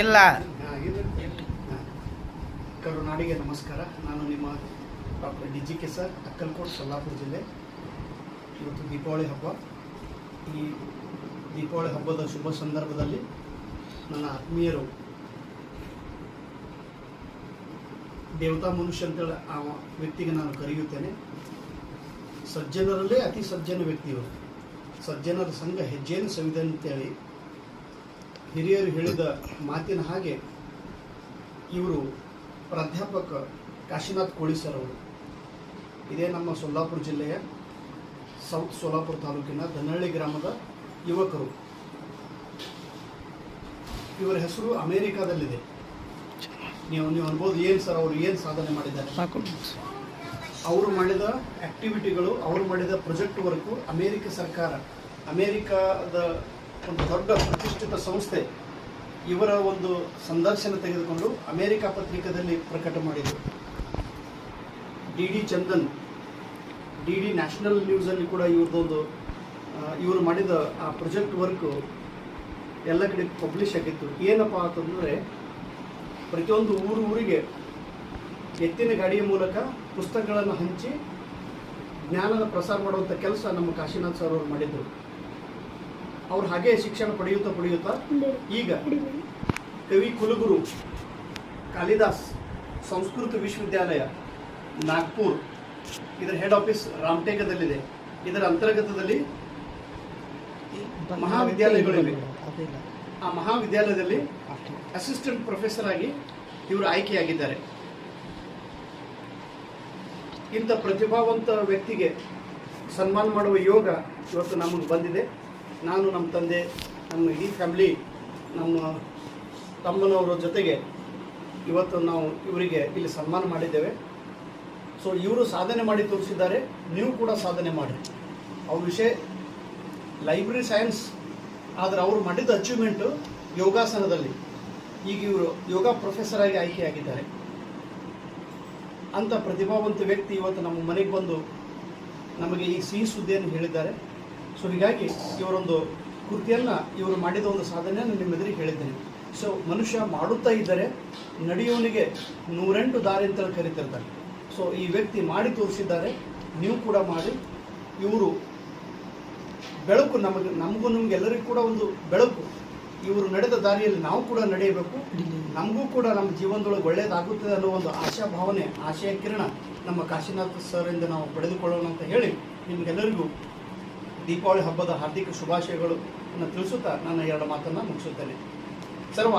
ಇಲ್ಲ. ಕರುನಾಡಿಗೆ ನಮಸ್ಕಾರ. ನಾನು ನಿಮ್ಮ doctor D G K sir Akkalkot Solapur ಜಿಲ್ಲೆ. ಇವತ್ತು ದೀಪಾವಳಿ ಹಬ್ಬ. ಈ ದೀಪಾವಳಿ ಹಬ್ಬದ ಶುಭ ಸಂದರ್ಭದಲ್ಲಿ ನನ್ನ ಆತ್ಮೀಯರು ದೇವತಾ ಮನುಷ್ಯ ಅಂತೇಳಿ ಆ ವ್ಯಕ್ತಿಗೆ ನಾನು ಕರೆಯುತ್ತೇನೆ. ಸಜ್ಜನರಲ್ಲೇ ಅತಿ ಸಜ್ಜನ ವ್ಯಕ್ತಿಯವರು. ಸಜ್ಜನರ ಸಂಘ ಹೆಜ್ಜೆಯನ್ನು ಸವಿದೆ ಅಂತೇಳಿ ಹಿರಿಯರು ಹೇಳಿದ ಮಾತಿನ ಹಾಗೆ ಇವರು ಪ್ರಾಧ್ಯಾಪಕ ಕಾಶಿನಾಥ್ ಕೋಳಿ ಸರ್ ಅವರು. ಇದೇ ನಮ್ಮ ಸೊಲ್ಲಾಪುರ ಜಿಲ್ಲೆಯ ಸೌತ್ ಸೋಲಾಪುರ ತಾಲೂಕಿನ ದನಹಳ್ಳಿ ಗ್ರಾಮದ ಯುವಕರು. ಇವರ ಹೆಸರು ಅಮೇರಿಕಾದಲ್ಲಿದೆ. ನೀವು ನೀವು ಅನ್ಬೋದು ಏನು ಸರ್ ಅವರು ಏನು ಸಾಧನೆ ಮಾಡಿದ್ದಾರೆ? ಅವರು ಮಾಡಿದ ಆಕ್ಟಿವಿಟಿಗಳು ಅವರು ಮಾಡಿದ ಪ್ರಾಜೆಕ್ಟ್ ವರ್ಕು ಅಮೇರಿಕ ಸರ್ಕಾರ ಅಮೇರಿಕಾದ ಒಂದು ದೊಡ್ಡ ಪ್ರತಿಷ್ಠಿತ ಸಂಸ್ಥೆ ಇವರ ಒಂದು ಸಂದರ್ಶನ ತೆಗೆದುಕೊಂಡು ಅಮೇರಿಕ ಪತ್ರಿಕೆಯಲ್ಲಿ ಪ್ರಕಟ ಮಾಡಿದರು. D D Chandan, D D national ನ್ಯೂಸಲ್ಲಿ ಕೂಡ ಇವ್ರದ್ದೊಂದು ಇವರು ಮಾಡಿದ ಆ ಪ್ರೊಜೆಕ್ಟ್ ವರ್ಕು ಎಲ್ಲ ಕಡೆ ಪಬ್ಲಿಷ್ ಆಗಿತ್ತು. ಏನಪ್ಪ ಅಂತಂದರೆ ಪ್ರತಿಯೊಂದು ಊರು ಊರಿಗೆ ಎತ್ತಿನ ಗಾಡಿಯ ಮೂಲಕ ಪುಸ್ತಕಗಳನ್ನು ಹಂಚಿ ಜ್ಞಾನದ ಪ್ರಸಾರ ಮಾಡುವಂಥ ಕೆಲಸ ನಮ್ಮ ಕಾಶಿನಾಥ್ ಸರ್ ಅವರು ಮಾಡಿದ್ರು. ಅವ್ರು ಹಾಗೆ ಶಿಕ್ಷಣ ಪಡೆಯುತ್ತಾ ಪಡೆಯುತ್ತಾ ಈಗ ಕವಿ ಕುಲಗುರು ಕಾಳಿದಾಸ್ ಸಂಸ್ಕೃತ ವಿಶ್ವವಿದ್ಯಾಲಯ ನಾಗ್ಪುರ್ ಇದರ ಹೆಡ್ ಆಫೀಸ್ ರಾಮಟೇಕದಲ್ಲಿದೆ. ಇದರ ಅಂತರ್ಗತದಲ್ಲಿ ಮಹಾವಿದ್ಯಾಲಯಗಳಿವೆ. ಆ ಮಹಾವಿದ್ಯಾಲಯದಲ್ಲಿ ಅಸಿಸ್ಟೆಂಟ್ ಪ್ರೊಫೆಸರ್ ಆಗಿ ಇವರು ಆಯ್ಕೆಯಾಗಿದ್ದಾರೆ. ಇಂಥ ಪ್ರತಿಭಾವಂತ ವ್ಯಕ್ತಿಗೆ ಸನ್ಮಾನ ಮಾಡುವ ಯೋಗ ಇವತ್ತು ನಮಗೆ ಬಂದಿದೆ. ನಾನು ನಮ್ಮ ತಂದೆ, ನಮ್ಮ ಇಡೀ ಫ್ಯಾಮಿಲಿ ನಮ್ಮ ತಮ್ಮನವರ ಜೊತೆಗೆ ಇವತ್ತು ನಾವು ಇವರಿಗೆ ಇಲ್ಲಿ ಸನ್ಮಾನ ಮಾಡಿದ್ದೇವೆ. ಸೊ ಇವರು ಸಾಧನೆ ಮಾಡಿ ತೋರಿಸಿದ್ದಾರೆ, ನೀವು ಕೂಡ ಸಾಧನೆ ಮಾಡಿರಿ. ಅವ್ರ ವಿಷಯ ಲೈಬ್ರರಿ ಸೈನ್ಸ್ ಆದರೆ ಅವರು ಮಾಡಿದ ಅಚೀವ್ಮೆಂಟು ಯೋಗಾಸನದಲ್ಲಿ. ಈಗ ಇವರು ಯೋಗ ಪ್ರೊಫೆಸರ್ ಆಗಿ ಆಯ್ಕೆಯಾಗಿದ್ದಾರೆ. ಅಂಥ ಪ್ರತಿಭಾವಂತ ವ್ಯಕ್ತಿ ಇವತ್ತು ನಮ್ಮ ಮನೆಗೆ ಬಂದು ನಮಗೆ ಈ ಸಿಹಿ ಸುದ್ದಿಯನ್ನು ಹೇಳಿದ್ದಾರೆ. ಸೊ ಹೀಗಾಗಿ ಇವರೊಂದು ಕೃತಿಯನ್ನು ಇವರು ಮಾಡಿದ ಒಂದು ಸಾಧನೆಯನ್ನು ನಿಮ್ಮೆದುರಿಗೆ ಹೇಳಿದ್ದೇನೆ. ಸೊ ಮನುಷ್ಯ ಮಾಡುತ್ತಾ ಇದ್ದರೆ ನಡೆಯುವನಿಗೆ ನೂರೆಂಟು ದಾರಿ ಅಂತೇಳಿ ಕರಿತಿರ್ತಾರೆ. ಸೊ ಈ ವ್ಯಕ್ತಿ ಮಾಡಿ ತೋರಿಸಿದ್ದಾರೆ, ನೀವು ಕೂಡ ಮಾಡಿ. ಇವರು ಬೆಳಕು ನಮಗೆ, ನಮಗೂ ನಿಮಗೆಲ್ಲರಿಗೂ ಕೂಡ ಒಂದು ಬೆಳಕು. ಇವರು ನಡೆದ ದಾರಿಯಲ್ಲಿ ನಾವು ಕೂಡ ನಡೆಯಬೇಕು. ನಮಗೂ ಕೂಡ ನಮ್ಮ ಜೀವನದೊಳಗೆ ಒಳ್ಳೆಯದಾಗುತ್ತದೆ ಅನ್ನೋ ಒಂದು ಆಶಾ ಭಾವನೆ, ಆಶಯ ಕಿರಣ ನಮ್ಮ ಕಾಶಿನಾಥ್ ಸರ್ ಇಂದ ನಾವು ಪಡೆದುಕೊಳ್ಳೋಣ ಅಂತ ಹೇಳಿ ನಿಮಗೆಲ್ಲರಿಗೂ ದೀಪಾವಳಿ ಹಬ್ಬದ ಹಾರ್ದಿಕ ಶುಭಾಶಯಗಳು ತಿಳಿಸುತ್ತಾ ನನ್ನ ಎರಡು ಮಾತನ್ನು ಮುಗಿಸುತ್ತೇನೆ. ಸರ್ವ